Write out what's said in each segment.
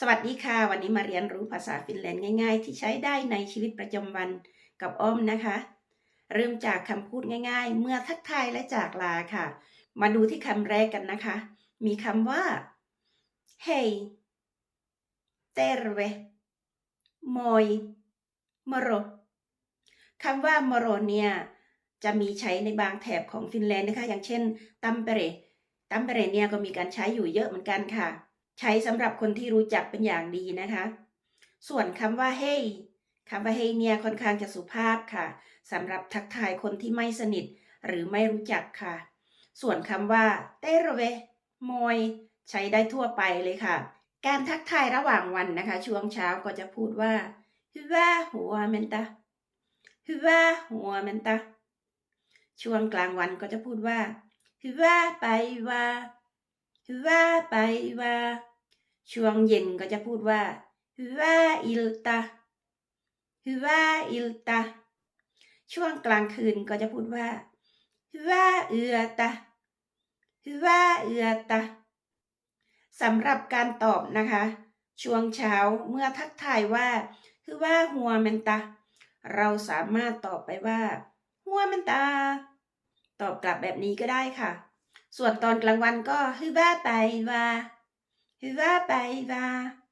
สวัสดีค่ะ วันนี้มาเรียนรู้ภาษาฟินแลนด์ง่าย ๆ ที่ใช้ได้ในชีวิตประจำวันกับอ้อมนะคะ เริ่มจากคำพูดง่าย ๆ เมื่อทักทายและจากลาค่ะ มาดูที่คำแรกกันนะคะ มีคำว่า Hei Terve Moi Moro คำว่า moro เนี่ยจะมีใช้ในบางแถบของฟินแลนด์นะคะ อย่างเช่นตัมเปเรตัมเปเรเนี่ยก็มีการใช้อยู่เยอะเหมือนกันค่ะ ใช้สำหรับคนที่รู้จักเป็นอย่างดีนะคะ ส่วนคำว่า hey คำว่า hey เนี่ยค่อนข้างจะสุภาพค่ะสำหรับทักทายคนที่ไม่สนิทหรือไม่รู้จักค่ะ ส่วนคำว่า terve moi ใช้ได้ทั่วไปเลยค่ะ การทักทายระหว่างวันนะคะ ช่วงเช้าก็จะพูดว่า hyvää huomenta hyvää huomenta ช่วงกลางวันก็จะพูดว่า hyvää päivää hyvää päivää ช่วงเย็นก็จะพูดว่า hyvää ilta hyvää ilta ช่วงกลางคืนก็จะพูดว่า hyvää yötä hyvää yötä สำหรับการตอบนะคะ ช่วงเช้าเมื่อทักทายว่า hyvää huomenta เราสามารถตอบไปว่า huomenta ตอบกลับแบบนี้ก็ได้ค่ะ ส่วนตอนกลางวันก็ฮิวาไปว่า hyvää päivää hyvää päivää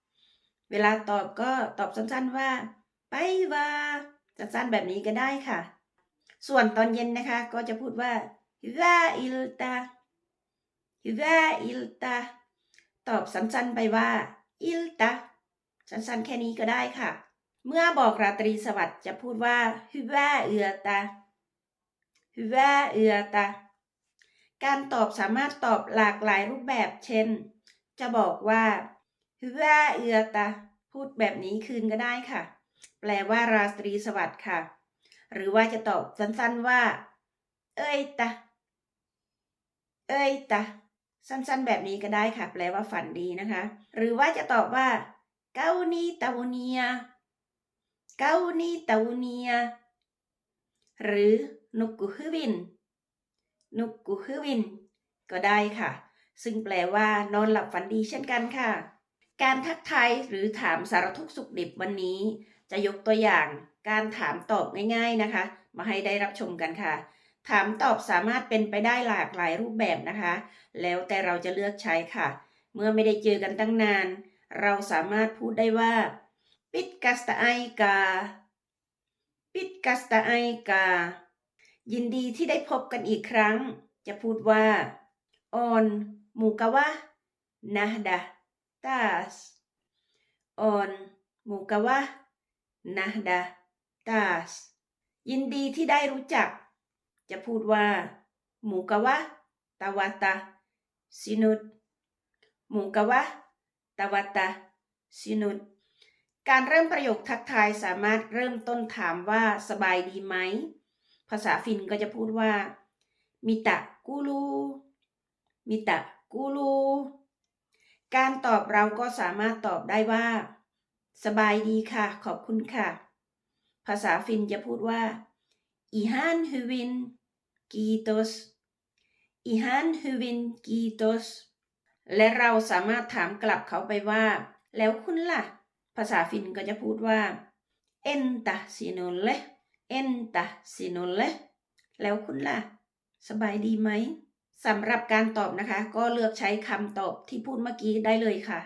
เวลาตอบก็ตอบสั้นๆว่า päivää สั้นๆแบบนี้ก็ได้ค่ะ ส่วนตอนเย็นนะคะ ก็จะพูดว่า hyvää ilta hyvää ilta ตอบสั้นๆไปว่า ilta สั้นๆแค่นี้ก็ได้ค่ะ เมื่อบอกราตรีสวัสดิ์จะพูดว่า hyvää yötä hyvää yötä การตอบสามารถตอบหลากหลายรูปแบบ เช่น จะบอกว่า hyvää yötä พูดแบบนี้คืนก็ได้ค่ะ แปลว่าราตรีสวัสดิ์ค่ะ หรือว่าจะตอบสั้นๆว่า เอ้ยตะเอ้ยตะสั้นๆ แบบนี้ก็ได้ค่ะ แปลว่าฝันดีนะคะ หรือว่าจะตอบว่า เกานีตาเนีย เกานีตาเนีย หรือนุกกุฮวินนุกกุฮวิน ก็ได้ค่ะ ซึ่งแปลว่านอนหลับฝันดีเช่นกันค่ะ การทักทายหรือถามสารทุกสุขดิบวันนี้ จะยกตัวอย่างการถามตอบง่าย ๆนะคะ มาให้ได้รับชมกันค่ะ ถามตอบสามารถเป็นไปได้หลากหลายรูปแบบนะคะ แล้วแต่เราจะเลือกใช้ค่ะ เมื่อไม่ได้เจอกันตั้งนาน เราสามารถพูดได้ว่าปิดกัสตาไอกาปิดกัสตาไอกายินดีที่ได้พบกันอีกครั้ง จะพูดว่าอ อนมูกาวะนะดาตาสออนมูกาวะนะดาตาสยินดีที่ได้รู้จัก จะพูดว่าหมูกะวะตาวาตาซินุดหมูกะวะตาวาตาซินุดการเริ่มประโยคทักทายสามารถเริ่มต้นถามว่าสบายดีไหม ภาษาฟินก็จะพูดว่ามิตะกูรูมิตะ กูรูการตอบเราก็สามารถตอบได้ว่า สบายดีค่ะ ขอบคุณค่ะ ภาษาฟินจะพูดว่าอีฮันฮูวินกีโตสอีฮันฮูวินกีโตสและเราสามารถถามกลับเขาไปว่า แล้วคุณล่ะ ภาษาฟินก็จะพูดว่าเอนตาซิโนเลเอนตาซิโนเลแล้วคุณล่ะ สบายดีไหม สำหรับการตอบนะคะ ก็เลือกใช้คำตอบที่พูดเมื่อกี้ได้เลยค่ะ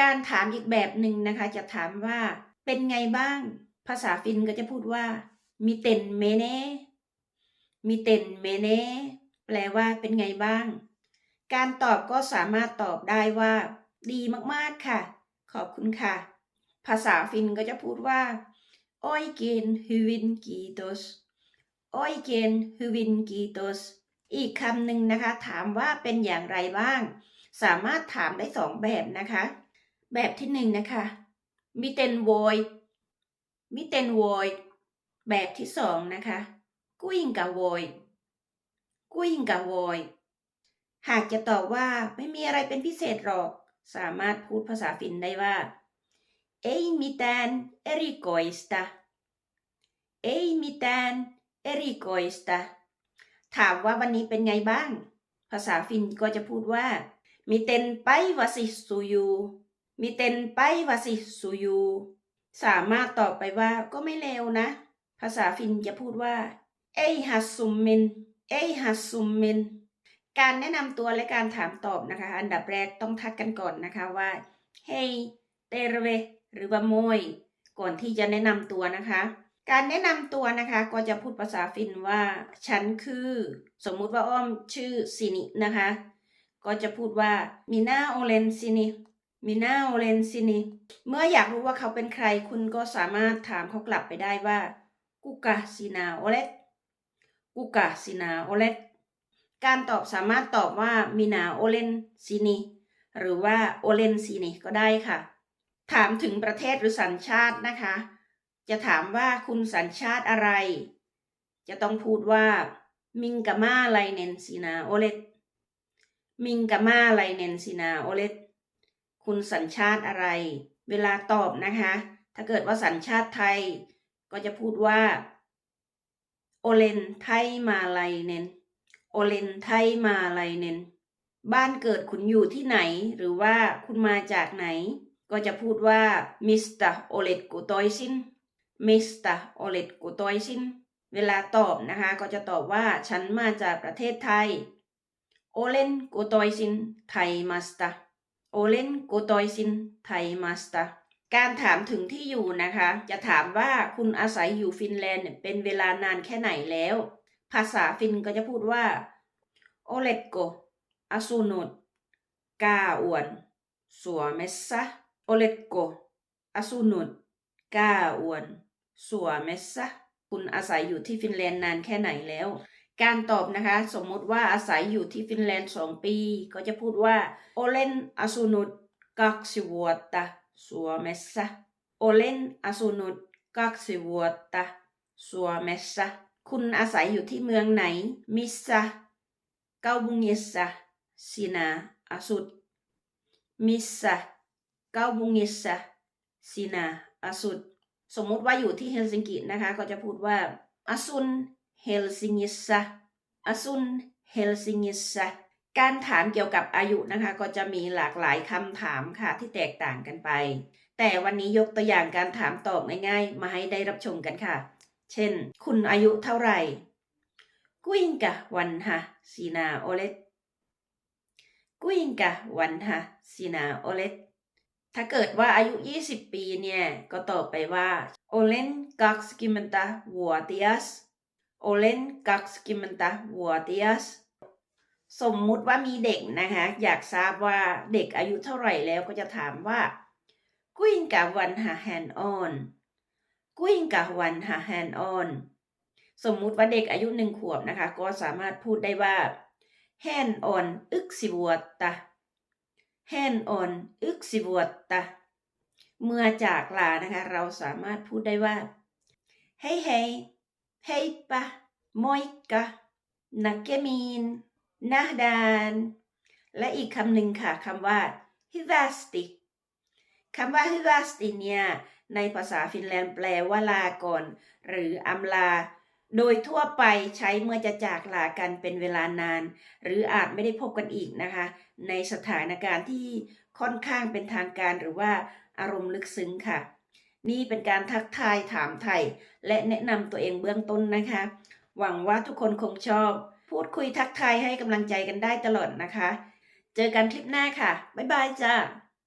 การถามอีกแบบหนึ่งนะคะ จะถามว่า เป็นไงบ้าง ภาษาฟินก็จะพูดว่า มีเต็นเมเนมีเต็นเมเนแปลว่าเป็นไงบ้าง การตอบก็สามารถตอบได้ว่า ดีมากๆค่ะ ขอบคุณค่ะ ภาษาฟินก็จะพูดว่า oikein hyvin kiitos oikein hyvin kiitos อีกคำหนึ่งนะคะ ถามว่าเป็นอย่างไรบ้าง สามารถถามได้สองแบบนะคะ แบบที่หนึ่งนะคะมิเตนโวยมิเตนโวยแบบที่สองนะคะกุยิงกะโวยกุยิงกะโวยหากจะตอบว่าไม่มีอะไรเป็นพิเศษหรอก สามารถพูดภาษาฟินได้ว่า ei mitään erikoista ei mitään erikoista ถามว่าวันนี้เป็นไงบ้าง ภาษาฟินก็จะพูดว่า miten päiväsi sujuu มีเต็นไปวาสิสุยูสามารถตอบไปว่าก็ไม่เลวนะ ภาษาฟินจะพูดว่า เอยฮัสซุมเมน เอยฮัสซุมเมน การแนะนำตัวและการถามตอบนะคะ อันดับแรกต้องทักกันก่อนนะคะว่า เฮ y เตรเว หรือว่าโมย ก่อนที่จะแนะนำตัวนะคะ การแนะนำตัวนะคะก็จะพูดภาษาฟินว่า ฉันคือ สมมุติว่าอ้อมชื่อซินินะคะ ก็จะพูดว่ามินาโอเลนซินิมินาโอเลนซินิเมื่ออยากรู้ว่าเขาเป็นใครคุณก็สามารถถามเขากลับไปได้ว่ากุกะซินาโอเลตกุกะซินาโอเลตการตอบสามารถตอบว่ามินาโอเลนซินิหรือว่าโอเลนซินิก็ได้ค่ะ ถามถึงประเทศหรือสัญชาตินะคะ จะถามว่าคุณสัญชาติอะไร จะต้องพูดว่ามิงกามาไลเนนซินาโอเลตมิงกามาไลเนนซินาโอเลตคุณสัญชาติอะไร เวลาตอบนะคะ ถ้าเกิดว่าสัญชาติไทย ก็จะพูดว่าโอเลนไทยมาไลเนนโอเลนไทยมาไลเนนบ้านเกิดคุณอยู่ที่ไหน หรือว่าคุณมาจากไหน ก็จะพูดว่ามิสเตอร์โอเลตกูตอยซิน มิสเตอร์โอเลตกูตอยซินเวลาตอบนะคะ ก็จะตอบว่าฉันมาจากประเทศไทยโอเลนโกตอยซินไทยมาสตาโอเลนโกตอยซินไทยมาสตาการถามถึงที่อยู่นะคะ จะถามว่าคุณอาศัยอยู่ฟินแลนด์เป็นเวลานานแค่ไหนแล้ว ภาษาฟินก็จะพูดว่าโอเลตโกอาซูโนดกาอวนสัวเมสซาโอเลตโกอาซูโนด กล้าอวน สัวเมสซะคุณอาศัยอยู่ที่ฟินแลนด์นานแค่ไหนแล้ว การตอบนะคะ สมมติว่าอาศัยอยู่ที่ฟินแลนด์สองปี ก็จะพูดว่าโอเลนอาซูนุตกักซิวัตตาสัวเมสซะโอเลนอาซูนุตกักซิวัตตาสัวเมสซะคุณอาศัยอยู่ที่เมืองไหน มิสซาเกาบุงเยซาซินาอาสุดมิสซาเกาบุงเยซาซินา สมุติว่าอยู่ที่เฮลซิงกินะคะ ก็จะพูดว่า asun Helsingissä asun Helsingissä การถามเกี่ยวกับอายุนะคะ ก็จะมีหลากหลายคำถามค่ะที่แตกต่างกันไป แต่วันนี้ยกตัวอย่างการถามตอบง่ายๆ มาให้ได้รับชมกันค่ะ เช่น คุณอายุเท่าไหร่กุอิงกะวันฮะซีนาโอเลตกุอิงกะวันฮะซีนาโอเลต ถ้าเกิดว่าอายุ 20 ปีเนี่ย ก็ตอบไปว่าโอเลนกักสกิมันตาวัวเตียสโอเลนกักสกิมันตาวัวเตียสสมมุติว่ามีเด็กนะคะ อยากทราบว่าเด็กอายุเท่าไหร่แล้วก็จะถามว่ากุอิงกะวันหาแฮนออนกุอิงกะวันหาแฮนออนสมมุติว่าเด็กอายุหนึ่งขวบนะคะ ก็สามารถพูดได้ว่าแฮนอ แฮนออนอึกสิบวตตาเมื่อจากลานะคะ เราสามารถพูดได้ว่าเฮ้เฮ้เฮ้ปะมอยกะนักเกมีนนาดานและอีกคำหนึ่งค่ะคำว่า hyvasti คำว่า hyvasti เนี่ยในภาษาฟินแลนด์แปลว่าลาก่อน หรืออำลา โดยทั่วไปใช้เมื่อจะจากลากันเป็นเวลานาน หรืออาจไม่ได้พบกันอีกนะคะ ในสถานการณ์ที่ค่อนข้างเป็นทางการหรือว่าอารมณ์ลึกซึ้งค่ะ นี่เป็นการทักทายถามไทย และแนะนำตัวเองเบื้องต้นนะคะ หวังว่าทุกคนคงชอบ พูดคุยทักทายให้กำลังใจกันได้ตลอดนะคะ เจอกันคลิปหน้าค่ะ บ๊ายบายจ้า